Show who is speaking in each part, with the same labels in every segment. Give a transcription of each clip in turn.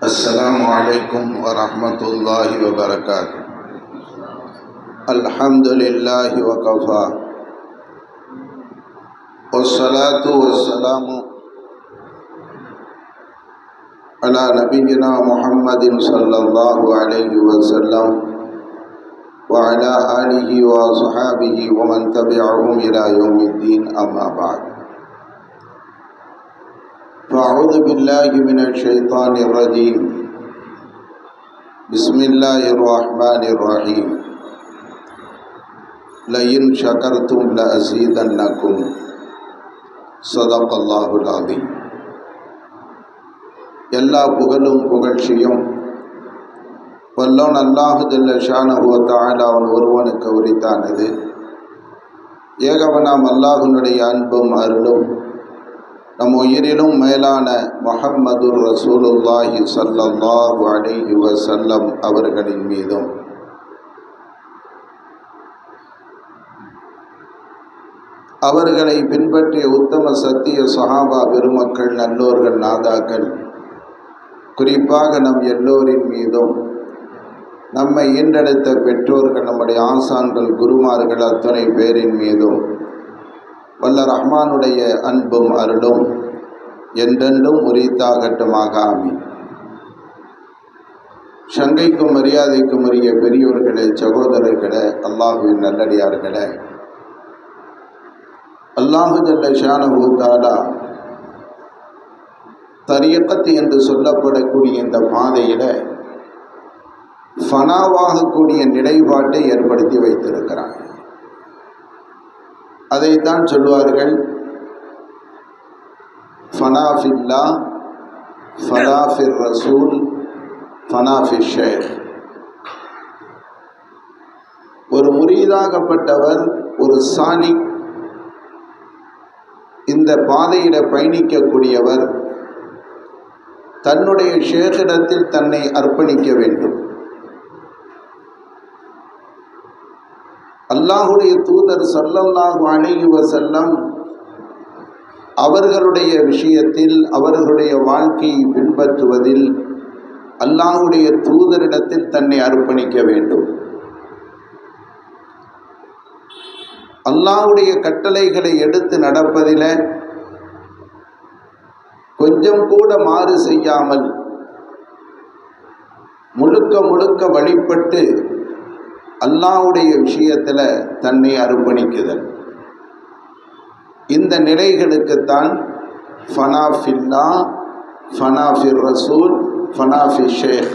Speaker 1: السلام عليكم ورحمة الله وبركاته. الحمد لله وكفى. والصلاة والسلام على نبينا محمد صلى الله عليه وسلم وعلى آله وصحابه ومن تبعهم إلى يوم الدين أما بعد. فأعوذ بالله من الشيطان الرجيم بسم الله الرحمن الرحيم لئن شكرتم لأزيدنكم صدق الله العظيم எல்லா புகழும் புகழ்ச்சியும் வல்லோன் அல்லாஹு ஜல்ல ஷானஹுவத்தால் அவன் ஒருவனுக்கு உரித்தானது ஏகவனாம் அல்லாஹுனுடைய அன்பும் அருளும் நம் உயிரிலும் மேலான முஹம்மது ரசூலுல்லாஹி ஸல்லல்லாஹு அலைஹி வசல்லம் அவர்களின் மீதும். அவர்களை பின்பற்றிய உத்தம சத்திய சஹாபா பெருமக்கள் நல்லோர்கள் நாதாக்கள் குறிப்பாக நம் எல்லோரின் மீதும் நம்மை ஈண்டெடுத்த பெற்றோர்கள் நம்முடைய ஆசான்கள் குருமார்கள் அத்தனை பேரின் மீதும் வல்ல ரஹ்மானுடைய அன்பும் அருளும் என்றென்றும் உரித்தாகட்டுமாக. ஆமி சங்கைக்கும் மரியாதைக்கும் உரிய பெரியோர்களே சகோதரர்களே அல்லாஹுவின் நல்லடியார்களே அல்லாஹு ஜல்ல ஷானஹு தாலா தரியக்கத்து என்று சொல்லப்படக்கூடிய இந்த பாதையில் ஃபனாவாகக்கூடிய நிலைப்பாட்டை ஏற்படுத்தி வைத்திருக்கிறான். அதைத்தான் சொல்வார்கள் ஃபனாஃபில்லா ஃபனாஃபிர் ரசூல் ஃபனாஃபி ஷேக் ஒரு முரீதாகப்பட்டவர் ஒரு சாணி இந்த பாதையிட பயணிக்கக்கூடியவர் தன்னுடைய ஷேகிடத்தில் தன்னை அர்ப்பணிக்க வேண்டும். அல்லாஹுடைய தூதர் சல்லல்லாஹு அலைஹி செல்லம் அவர்களுடைய விஷயத்தில் அவர்களுடைய வாழ்க்கையை பின்பற்றுவதில் அல்லாஹுடைய தூதரிடத்தில் தன்னை அர்ப்பணிக்க வேண்டும். அல்லாஹுடைய கட்டளைகளை எடுத்து நடப்பதில் கொஞ்சம் கூட மாறு செய்யாமல் முழுக்க முழுக்க வழிபட்டு அல்லாவுடைய விஷயத்தில் தன்னை அர்ப்பணிக்குதல். இந்த நிலைகளுக்குத்தான் ஃபனாஃபில்லா ஃபனாஃபிர் ரசூல் ஃபனாஃபி ஷேக்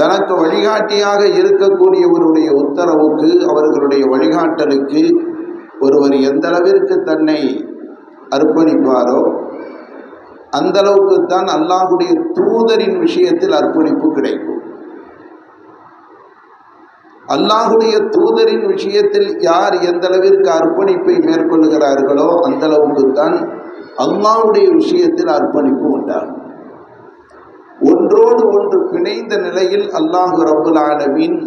Speaker 1: தனக்கு வழிகாட்டியாக இருக்கக்கூடியவருடைய உத்தரவுக்கு அவர்களுடைய வழிகாட்டலுக்கு ஒருவர் எந்தளவிற்கு தன்னை அர்ப்பணிப்பாரோ அந்த அளவுக்குத்தான் அல்லாஹுடைய தூதரின் விஷயத்தில் அர்ப்பணிப்பு கிடைக்கும். அல்லாஹுடைய தூதரின் விஷயத்தில் யார் எந்த அளவிற்கு அர்ப்பணிப்பை மேற்கொள்கிறார்களோ அந்த அளவுக்குத்தான் அல்லாஹுடைய விஷயத்தில் அர்ப்பணிப்பு உண்டாகும். ஒன்றோடு ஒன்று பிணைந்த நிலையில் அல்லாஹு ரபுல்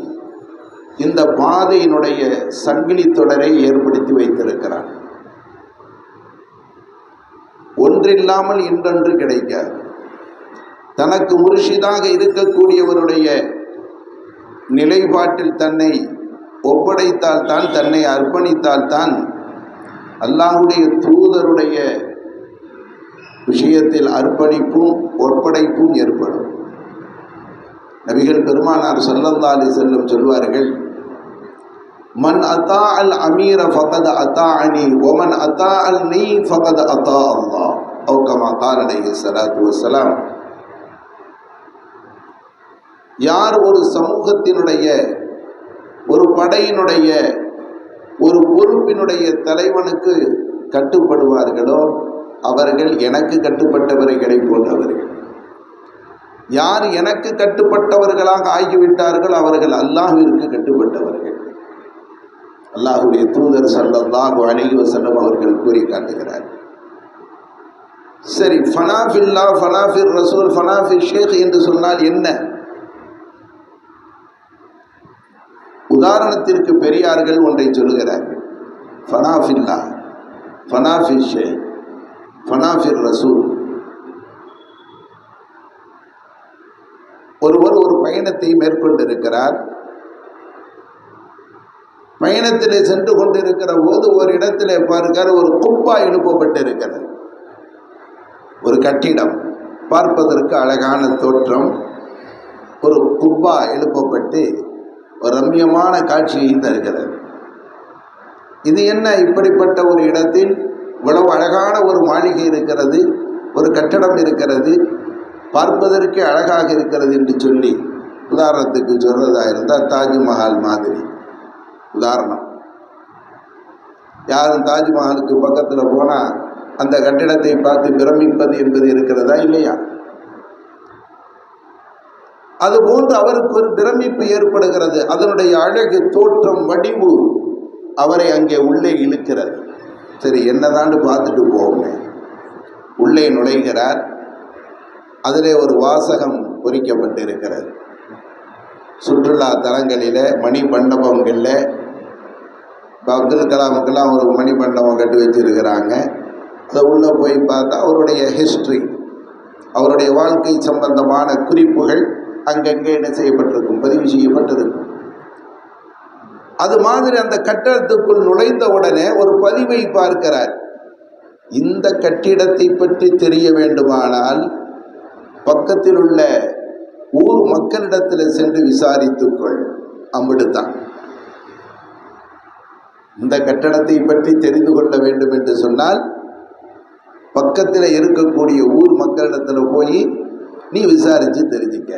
Speaker 1: இந்த பாதையினுடைய சங்கிலி தொடரை ஏற்படுத்தி வைத்திருக்கிறார் ஒன்றில்லாமல் இன்றொன்று கிடைக்காது. தனக்கு முருஷிதாக இருக்கக்கூடியவருடைய நிலைப்பாட்டில் தன்னை ஒப்படைத்தால் தான் தன்னை அர்ப்பணித்தால் தான் அல்லாஹுடைய தூதருடைய விஷயத்தில் அர்ப்பணிப்பும் ஒப்படைப்பும் ஏற்படும். நபிகள் பெருமானார் சல்லல்லா அலி செல்லும் சொல்வார்கள் மன் அத்தா அல் அமீர ஃபகத் அத்தா அனி ஒமன் அத்தா அல் நீ ஃபகத் அத்தா அல்லா அவுக்கமா தாரணை சலாத்து வசலாம் யார் ஒரு சமூகத்தினுடைய ஒரு படையினுடைய ஒரு பொறுப்பினுடைய தலைவனுக்கு கட்டுப்படுவார்களோ அவர்கள் எனக்கு கட்டுப்பட்டவர்களை போன்றவர்கள். யார் எனக்கு கட்டுப்பட்டவர்களாக ஆகிவிட்டார்கள் அவர்கள் அல்லாஹிற்கு கட்டுப்பட்டவர்கள். அல்லாஹுடைய தூதர் சல்லாஹு அலைஹி வஸல்லம் அவர்கள் கூறி காட்டுகிறார். சரி ஃபனாஃபில்லா ஃபனாஃபிர் ரசூல் ஃபனாஃபி ஷேக் என்று சொன்னால் என்ன? உதாரணத்திற்கு பெரியார்கள் ஒன்றை சொல்லுகிறார். ஃபனாஃபில்லா ஃபனாஃபி ஃபனாஃபிர் ரசூல். ஒருவர் ஒரு பயணத்தை மேற்கொண்டிருக்கிறார். பயணத்திலே சென்று கொண்டிருக்கிற போது ஒரு இடத்திலே பார்க்கிற ஒரு குப்பா எழுப்பப்பட்டிருக்கிறது. ஒரு கட்டிடம். பார்ப்பதற்கு அழகான தோற்றம். ஒரு குப்பா எழுப்பப்பட்டு ஒரு ரம்யமான காட்சியை தருகிறது இது என்ன? இப்படிப்பட்ட ஒரு இடத்தில் இவ்வளவு அழகான ஒரு மாளிகை இருக்கிறது ஒரு கட்டடம் இருக்கிறது பார்ப்பதற்கே அழகாக இருக்கிறது என்று சொல்லி உதாரணத்துக்கு சொல்றதா இருந்தால் தாஜ்மஹால் மாதிரி. உதாரணம். யாரும் தாஜ்மஹாலுக்கு பக்கத்தில் போனால் அந்த கட்டிடத்தை பார்த்து பிரமிப்பது என்பது இருக்கிறதா இல்லையா? அதுபோன்று அவருக்கு ஒரு பிரமிப்பு ஏற்படுகிறது. அதனுடைய அழகு தோற்றம் வடிவு அவரை அங்கே உள்ளே இழுக்கிறது. சரி என்னதான்னு பார்த்துட்டு போவோமே. உள்ளே நுழைகிறார். அதிலே ஒரு வாசகம் பொறிக்கப்பட்டிருக்கிறது. சுற்றுலா தலங்களில் மணி மண்டபங்களில் இப்போ அப்துல் கலாமுக்கெல்லாம் ஒரு மணி மண்டபம் கட்டி வச்சிருக்கிறாங்க. அதை உள்ளே போய் பார்த்தா அவருடைய ஹிஸ்ட்ரி அவருடைய வாழ்க்கை சம்பந்தமான குறிப்புகள் அங்கங்கே என்ன செய்யப்பட்டிருக்கும்? பதிவு செய்யப்பட்டிருக்கும் அது மாதிரி அந்த கட்டடத்துக்குள் நுழைந்த உடனே ஒரு பதிவை பார்க்கிறார். இந்த கட்டிடத்தை பற்றி தெரிய வேண்டுமானால் பக்கத்தில் உள்ள ஊர் மக்களிடத்தில் சென்று விசாரித்துக்கொள் அம்பிடுத்தான் இந்த கட்டடத்தை பற்றி தெரிந்து கொள்ள வேண்டும் என்று சொன்னால் பக்கத்தில் இருக்கக்கூடிய ஊர் மக்களிடத்தில் போய் நீ விசாரித்து தெரிஞ்சுக்க.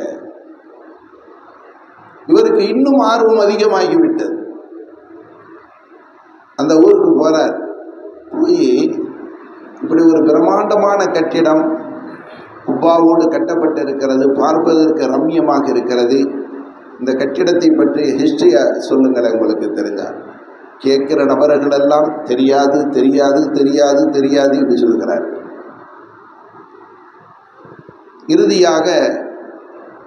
Speaker 1: இவருக்கு இன்னும் ஆர்வம் அதிகமாகிவிட்டது. அந்த ஊருக்கு போறார். போய் இப்படி ஒரு பிரம்மாண்டமான கட்டிடம் குப்பாவோடு கட்டப்பட்டிருக்கிறது பார்ப்பதற்கு ரம்யமாக இருக்கிறது. இந்த கட்டிடத்தை பற்றி ஹிஸ்டரியை சொல்லுங்களேன் உங்களுக்கு தெரிஞ்சால் கேட்கிற நபர்கள் எல்லாம் தெரியாது தெரியாது தெரியாது தெரியாது என்று சொல்கிறார். இறுதியாக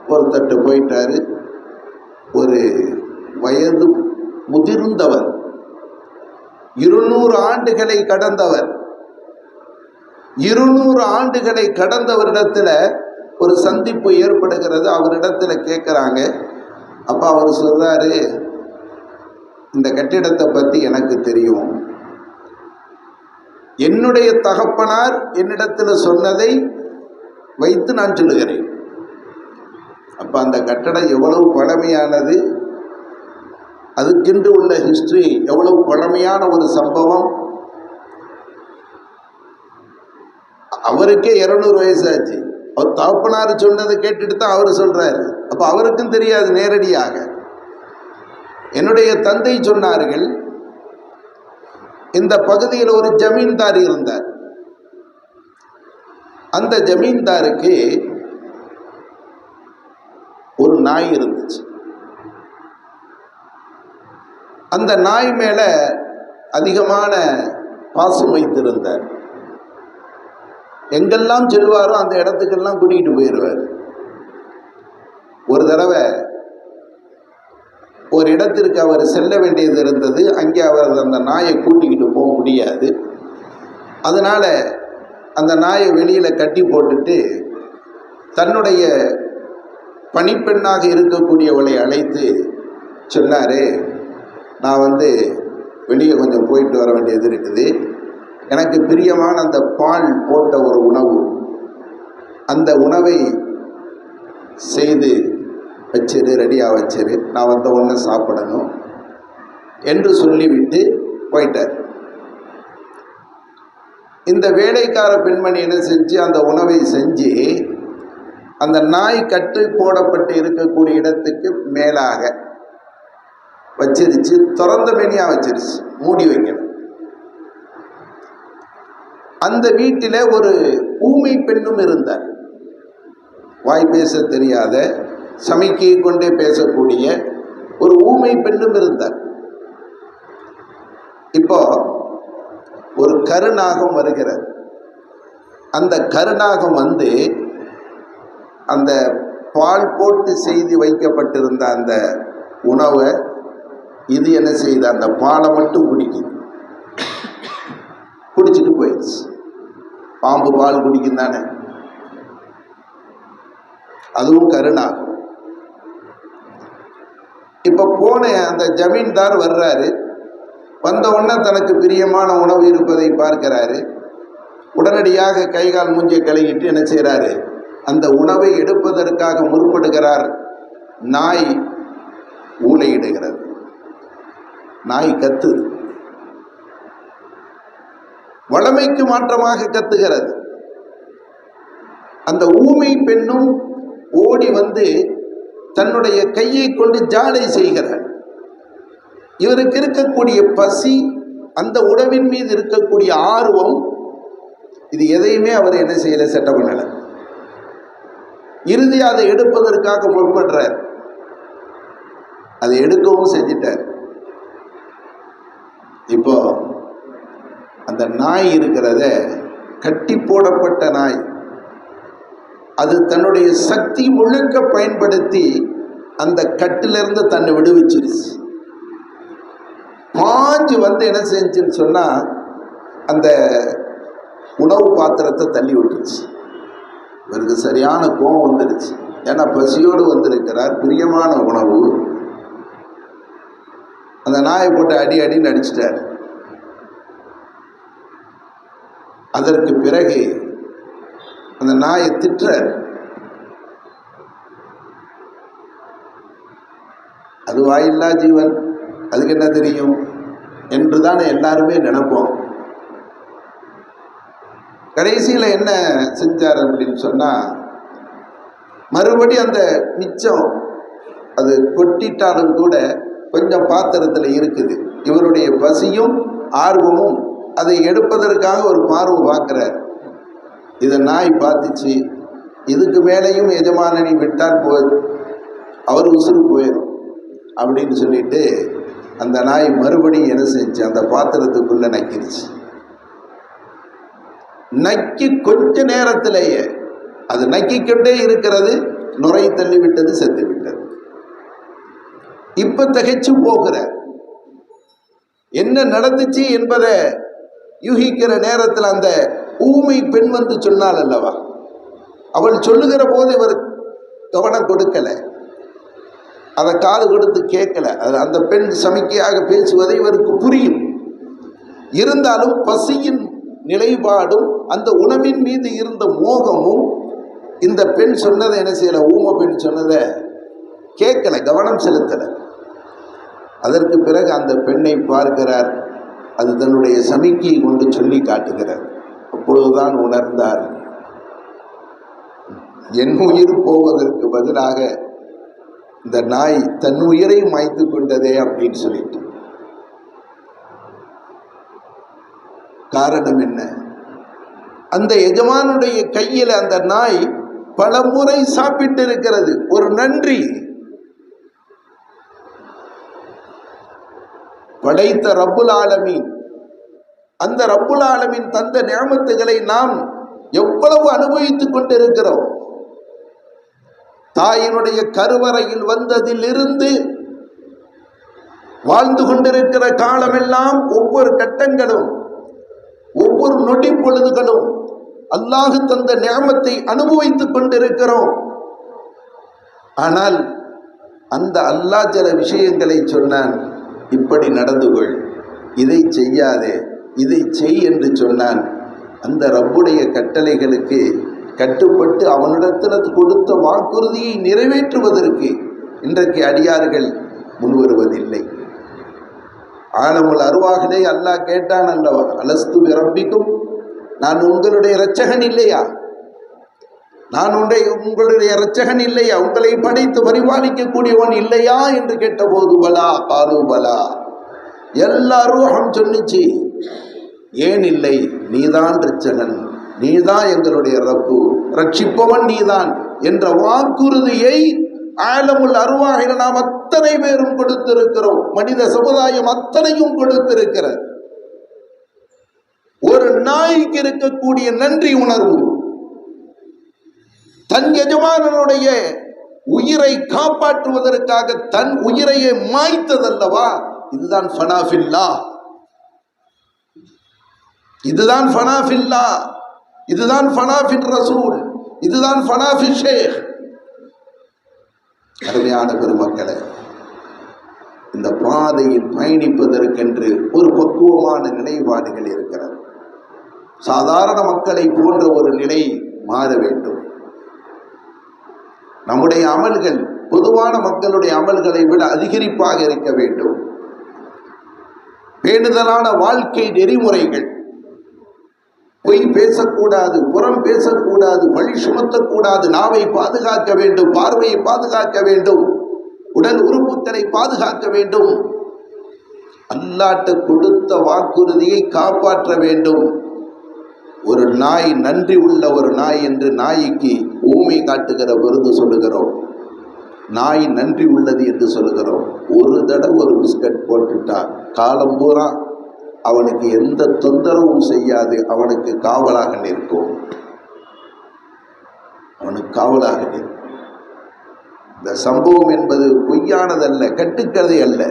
Speaker 1: ஒருத்தட்டு போயிட்டாரு. ஒரு வயது முதிர்ந்தவர். இருநூறு ஆண்டுகளை கடந்தவர். இருநூறு ஆண்டுகளை கடந்தவரிடத்துல ஒரு சந்திப்பு ஏற்படுகிறது. அவரிடத்துல கேட்குறாங்க. அப்போ அவர் சொல்றாரு இந்த கட்டிடத்தை பற்றி எனக்கு தெரியும். என்னுடைய தகப்பனார் என்னிடத்தில் சொன்னதை வைத்து நான் சொல்லுகிறேன். அப்போ அந்த கட்டடம் எவ்வளவு பழமையானது? அதுக்கென்று உள்ள ஹிஸ்ட்ரி எவ்வளவு பழமையான ஒரு சம்பவம்? அவருக்கே இரநூறு வயசாச்சு. அவர் தகப்பனார் சொன்னதை கேட்டுட்டு தான் அவர் சொல்கிறாரு அப்போ அவருக்கும் தெரியாது நேரடியாக. என்னுடைய தந்தை சொன்னார்கள் இந்த பகுதியில் ஒரு ஜமீன்தார் இருந்தார். அந்த ஜமீன்தாருக்கு நாய் இருந்துச்சு. அந்த நாய் மேல அதிகமான பாசம் வைத்திருந்தார். எங்கெல்லாம் செல்வாரோ அந்த இடத்துக்கெல்லாம் கூட்டிகிட்டு போயிடுவார் ஒரு தடவை ஒரு இடத்திற்கு அவர் செல்ல வேண்டியது இருந்தது. அங்கே அவர் அந்த நாயை கூட்டிக்கிட்டு போக முடியாது. அதனால் அந்த நாயை வெளியில் கட்டி போட்டுட்டு தன்னுடைய பணிப்பெண்ணாக இருக்கக்கூடியவளை அழைத்து சொன்னாரு நான் வந்து வெளியே கொஞ்சம் போயிட்டு வர வேண்டியது இருக்குது. எனக்கு பிரியமான அந்த பால் போட்ட ஒரு உணவு. அந்த உணவை செய்து வச்சிரு ரெடியாக வச்சிரு. நான் வந்த உடனே சாப்பிடணும் என்று சொல்லிவிட்டு போயிட்டார். இந்த வேலைக்கார பெண்மணி என்ன செஞ்சு அந்த உணவை செஞ்சு அந்த நாய் கட்டு போடப்பட்டு இருக்கக்கூடிய இடத்துக்கு மேலாக வச்சிருச்சு. திறந்த மேனியாக வச்சிருச்சு. மூடி வைக்கணும் அந்த வீட்டில் ஒரு ஊமை பெண்ணும் இருந்தார். வாய் பேச தெரியாத சமைக்கையை கொண்டே பேசக்கூடிய ஒரு ஊமை பெண்ணும் இருந்தார். இப்போ ஒரு கருநாகம் வருகிறது. அந்த கருநாகம் வந்து அந்த பால் போட்டு செய்து வைக்கப்பட்டிருந்த அந்த உணவை இது என்ன செய்யுது அந்த பாலை மட்டும் குடிக்குது. குடிச்சிட்டு போயிடுச்சு. பாம்பு பால் குடிக்கும் தானே? அதுவும் கருணா. இப்போ போன அந்த ஜமீன்தார் வர்றாரு. வந்த உடனே தனக்கு பிரியமான உணவு இருப்பதை பார்க்கிறாரு. உடனடியாக கை கால் மூஞ்சியை கழுகிட்டு என்ன செய்கிறாரு அந்த உணவை எடுப்பதற்காக முற்படுகிறார். நாய் ஊளையிடுகிறது. நாய் கத்து. வளமைக்கு மாற்றமாக கத்துகிறது. அந்த ஊமை பெண்ணும் ஓடி வந்து தன்னுடைய கையை கொண்டு ஜாடை செய்கிறார் இவருக்கு இருக்கக்கூடிய பசி அந்த உணவின் மீது இருக்கக்கூடிய ஆர்வம் இது எதையுமே அவர் என்ன செய்யலை செட்ட பண்ணலை. இறுதி அதை எடுப்பதற்காக முற்படுறார். அதை எடுக்கவும் செஞ்சிட்டார். இப்போ அந்த நாய் இருக்கிறத கட்டி போடப்பட்ட நாய் அது தன்னுடைய சக்தி முழுக்க பயன்படுத்தி அந்த கட்டிலிருந்து தன்னை விடுவிச்சிருச்சு. பாஞ்சு வந்து என்ன செஞ்சுன்னு சொன்னால் அந்த உணவு பாத்திரத்தை தள்ளி விட்டுருச்சு. இவருக்கு சரியான கோபம் வந்துடுச்சு. ஏன்னா பசியோடு வந்திருக்கிறார் பிரியமான உணவு. அந்த நாயை போட்டு அடி அடின்னு நடிச்சிட்டார் அதற்கு பிறகு அந்த நாயை திட்டுறார். அது வாயில்லா ஜீவன் அதுக்கு என்ன தெரியும்? என்று தானே எல்லாருமே நினைப்போம். கடைசியில் என்ன செஞ்சார் அப்படின்னு சொன்னால் மறுபடி அந்த மிச்சம் அது கொட்டிட்டாலும் கூட கொஞ்சம் பாத்திரத்தில் இருக்குது. இவருடைய பசியும் ஆர்வமும் அதை எடுப்பதற்காக ஒரு பார்வை பார்க்குறார். இதை நாய் பார்த்துச்சு இதுக்கு மேலேயும் எஜமானனை விட்டால் போ அவர் உசுறு போயிடும் அப்படின்னு சொல்லிட்டு அந்த நாய் மறுபடியும் என்ன செஞ்சு அந்த பாத்திரத்துக்குள்ளே நக்கிருச்சு. நக்கி கொஞ்ச நேரத்திலேயே. அது நக்கிக்கொண்டே இருக்கிறது நுரை தள்ளிவிட்டது செத்து விட்டது இப்ப திகைச்சு போகிற. என்ன நடந்துச்சு என்பதை யூகிக்கிற நேரத்தில் அந்த ஊமை பெண் வந்து சொன்னாள் அல்லவா? அவள் சொல்லுகிற போது இவர் கவனம் கொடுக்கல. அதை காது கொடுத்து கேட்கல. அது அந்த பெண் சமிக்கையாக பேசுவதை இவருக்கு புரியும். இருந்தாலும் பசியின் நிலைப்பாடும் அந்த உணவின் மீது இருந்த மோகமும் இந்த பெண் சொன்னதை என்ன செய்யல? ஊம பெண் சொன்னதை கேட்கல கவனம் செலுத்தலை. அதற்கு பிறகு அந்த பெண்ணை பார்க்கிறார். அது தன்னுடைய சமிக்கையை கொண்டு சொல்லி காட்டுகிறார். அப்பொழுதுதான் உணர்ந்தார். என் உயிர் போவதற்கு பதிலாக இந்த நாய் தன் உயிரை மாய்த்து கொண்டதே அப்படின்னு சொல்லிட்டு. காரணம் என்ன? அந்த எஜமானுடைய கையில் அந்த நாய் பல முறை சாப்பிட்டு இருக்கிறது. ஒரு நன்றி. படைத்த ரப்புல் ஆலமீன். அந்த ரப்புல் ஆலமீன் தந்த நியமத்துகளை நாம் எவ்வளவு அனுபவித்துக் கொண்டிருக்கிறோம். தாயினுடைய கருவறையில் வந்ததிலிருந்து வாழ்ந்து கொண்டிருக்கிற காலமெல்லாம் ஒவ்வொரு கட்டங்களும் ஒவ்வொரு நொடி பொழுதுகளும் அல்லாஹு தந்த நியமத்தை அனுபவித்துக் கொண்டிருக்கிறோம். ஆனால் அந்த அல்லாஹ் சில விஷயங்களை சொன்னான் இப்படி நடந்து கொள் இதை செய்யாதே இதை செய் என்று சொன்னான். அந்த ரப்புடைய கட்டளைகளுக்கு கட்டுப்பட்டு அவனிடத்தில் கொடுத்த வாக்குறுதியை நிறைவேற்றுவதற்கு இன்றைக்கு அடியார்கள் முன்வருவதில்லை. ஆலமுல் அருவாகலே அல்லாஹ் கேட்டான் அல்லவா அலஸ்து ரப்பிக்கும் நான் உங்களுடைய இரட்சகன் இல்லையா? நான் உண்டை உங்களுடைய இரட்சகன் இல்லையா? உங்களை படைத்து பரிபாலிக்கக்கூடியவன் இல்லையா? என்று கேட்டபோது பலா பாலு பலா. எல்லாரும் அகம் சொன்னிச்சு ஏன் இல்லை? நீதான் இரட்சகன். நீதான் எங்களுடைய ரப்பு. ரட்சிப்பவன் நீதான். என்ற வாக்குறுதியை ஆலமுல் அருவாகில நாம் அத்தனை பேரும் கொடுத்திருக்கிறோம். மனித சமுதாயம் அத்தனையும் கொடுத்திருக்கிறது. ஒரு நாய்க்கு இருக்கக்கூடிய நன்றி உணர்வு. தன் எஜமானனுடைய உயிரை காப்பாற்றுவதற்காக தன் உயிரையே மாய்த்ததல்லவா? இதுதான் ஃபனாஃபில்லா. இதுதான் ஃபனாஃபில்லா. இதுதான் ஃபனாஃபின் ரசூல். இதுதான் ஃபனாஃபி ஷேக். அருமையான பெருமக்களை இந்த பாதையில் பயணிப்பதற்கென்று ஒரு பக்குவமான நிலைப்பாடுகள் இருக்கிறது. சாதாரண மக்களை போன்ற ஒரு நிலை மாற வேண்டும். நம்முடைய அமல்கள் பொதுவான மக்களுடைய அமல்களை விட அதிகரிப்பாக இருக்க வேண்டும். வேண்டுதலான வாழ்க்கை நெறிமுறைகள் பொய் பேசக்கூடாது புறம் பேசக்கூடாது வழி சுமத்தக்கூடாது நாவை பாதுகாக்க வேண்டும் பார்வையை பாதுகாக்க வேண்டும் உடல் உறுப்புகளை பாதுகாக்க வேண்டும். அல்லாட்ட கொடுத்த வாக்குறுதியை காப்பாற்ற வேண்டும். ஒரு நாய் நன்றி உள்ள ஒரு நாய் என்று நாய்க்கு ஊமை காட்டுகிற விருது சொல்லுகிறோம். நாய் நன்றி உள்ளது என்று சொல்லுகிறோம். ஒரு தடவை ஒரு பிஸ்கட் போட்டுட்டா காலம் பூரா அவனுக்கு எந்த தொந்தரவும் செய்யாது அவனுக்கு காவலாக நிற்கும். அவனுக்கு காவலாக நிற்கும். இந்த சம்பவம் என்பது பொய்யானதல்ல கட்டுக்கதை அல்ல.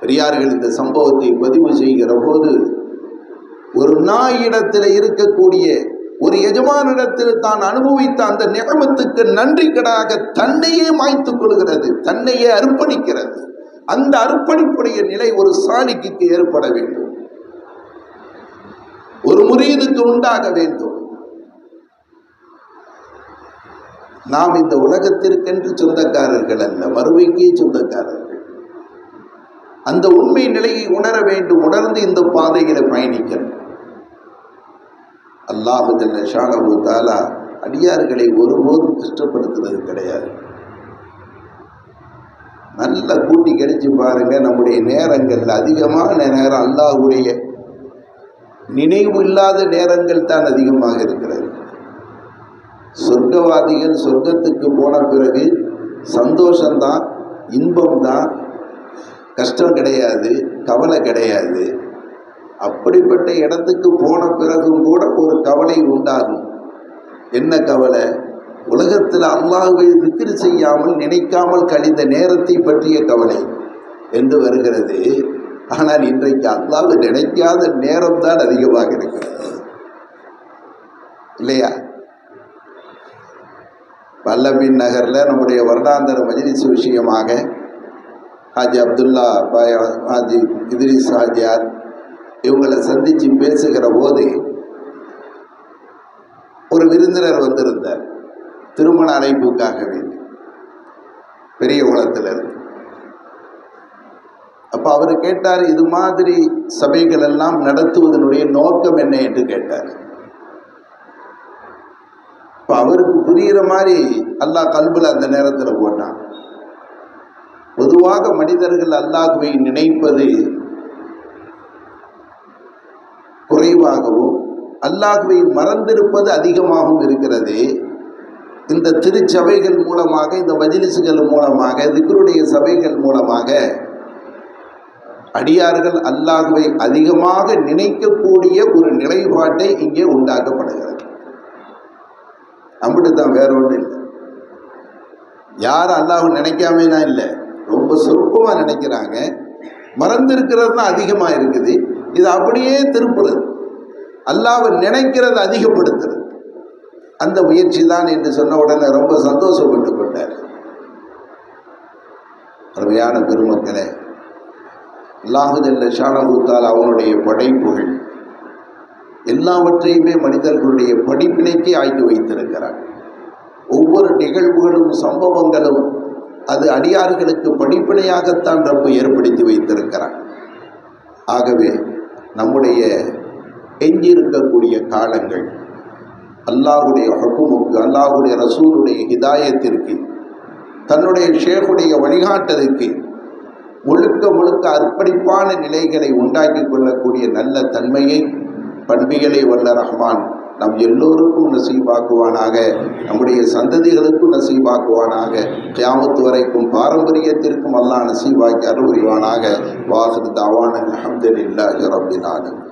Speaker 1: பெரியார்கள் இந்த சம்பவத்தை பதிவு செய்கிற போது ஒரு நாயிடத்தில் இருக்கக்கூடிய ஒரு எஜமானிடத்தில் தான் அனுபவித்த அந்த நிகமத்துக்கு நன்றி கடாக தன்னையே மாய்த்துக் கொள்கிறது தன்னையே அர்ப்பணிக்கிறது. அந்த அர்ப்பணிப்புடைய நிலை ஒரு சாணிக்கு ஏற்பட வேண்டும். ஒரு முறியீதுக்கு உண்டாக வேண்டும். நாம் இந்த உலகத்திற்கென்று சொந்தக்காரர்கள் அல்ல மறுமைக்கே சொந்தக்காரர்கள். அந்த உண்மை நிலையை உணர வேண்டும் உணர்ந்து இந்த பாதையில பயணிக்கணும். அல்லாஹு ஜல்ல ஷானபு தாலா அடியார்களை ஒருபோதும் கஷ்டப்படுத்துவது கிடையாது. நல்லா கூட்டி கழிச்சு பாருங்க நம்முடைய நேரங்களில். அதிகமான நேரம் அல்லாஹுடைய நினைவு இல்லாத நேரங்கள் தான் அதிகமாக இருக்கிறது. சொர்க்கவாதிகள் சொர்க்கத்துக்கு போன பிறகு சந்தோஷம்தான் இன்பம்தான் கஷ்டம் கிடையாது கவலை கிடையாது. அப்படிப்பட்ட இடத்துக்கு போன பிறகும் கூட ஒரு கவலை உண்டாகும். என்ன கவலை? உலகத்தில் அல்லாஹுவை விக்கிரி செய்யாமல் நினைக்காமல் கழிந்த நேரத்தை பற்றிய கவலை என்று வருகிறது. ஆனால் இன்றைக்கு அல்லாஹ் நினைக்காத நேரம் தான் அதிகமாக இருக்கிறது. இல்லையா? பல்லபின் நகரில் நம்முடைய வருடாந்தர மஜ்லிஸ் விஷயமாக ஹாஜி அப்துல்லா பாய் ஹாஜி இதிரிஸ் ஹாஜியார் இவங்களை சந்தித்து பேசுகிற போது ஒரு விருந்தினர் வந்திருந்தார். திருமண அழைப்புக்காக வேண்டி. பெரிய குளத்தில் இருந்து. அப்போ அவர் கேட்டார் இது மாதிரி சபைகள் எல்லாம் நடத்துவதனுடைய நோக்கம் என்ன என்று கேட்டார். இப்போ அவருக்கு புரிகிற மாதிரி அல்லாஹ் கல்பில் அந்த நேரத்தில் போட்டான். பொதுவாக மனிதர்கள் அல்லாஹுவை நினைப்பது குறைவாகவும் அல்லாஹுவை மறந்திருப்பது அதிகமாகவும் இருக்கிறது. இந்த திருச்சபைகள் மூலமாக இந்த மஜிலிசுகள் மூலமாக திக்கருடைய சபைகள் மூலமாக அடியார்கள் அல்லாஹுவை அதிகமாக நினைக்கக்கூடிய ஒரு நிலைப்பாட்டை இங்கே உண்டாக்கப்படுகிறது. அப்படித்தான் வேற ஒன்றும் இல்லை. யாரும் அல்லாஹ் நினைக்காமனா இல்லை. ரொம்ப சுருக்கமாக நினைக்கிறாங்க. மறந்திருக்கிறது தான் அதிகமாக இருக்குது. இது அப்படியே திருப்புறது. அல்லாவை நினைக்கிறது அதிகப்படுத்துறது. அந்த முயற்சி தான் என்று சொன்ன உடனே ரொம்ப சந்தோஷப்பட்டு கொண்டார் அருமையான பெருமக்களே அல்லாஹுஜல்ல ஷானகுத்தால் அவனுடைய படைப்புகள் எல்லாவற்றையுமே மனிதர்களுடைய படிப்பினைக்கே ஆய்ந்து வைத்திருக்கிறார். ஒவ்வொரு நிகழ்வுகளும் சம்பவங்களும் அது அடியார்களுக்கு படிப்பினையாகத்தான் ரொம்ப ஏற்படுத்தி வைத்திருக்கிறார். ஆகவே நம்முடைய எஞ்சியிருக்கக்கூடிய காலங்கள் அல்லாஹுடைய ஹக்குமுக்கு அல்லாஹுடைய ரசூலுடைய ஹிதாயத்திற்கு தன்னுடைய ஷேஃபுடைய வழிகாட்டலுக்கு முழுக்க முழுக்க அர்ப்பணிப்பான நிலைகளை உண்டாக்கி கொள்ளக்கூடிய நல்ல தன்மையை பண்பிகளை வல்ல ரஹ்மான் நம் எல்லோருக்கும் நசீபாக்குவானாக நம்முடைய சந்ததிகளுக்கும் நசீபாக்குவானாக கியாமத்து வரைக்கும் பாரம்பரியத்திற்கும் அல்லாஹ் நசீபாக்கி அருள் புரிவானாக வாசு தாவான அஹமதுல்லாஹி ரப்பில் ஆலமீன்.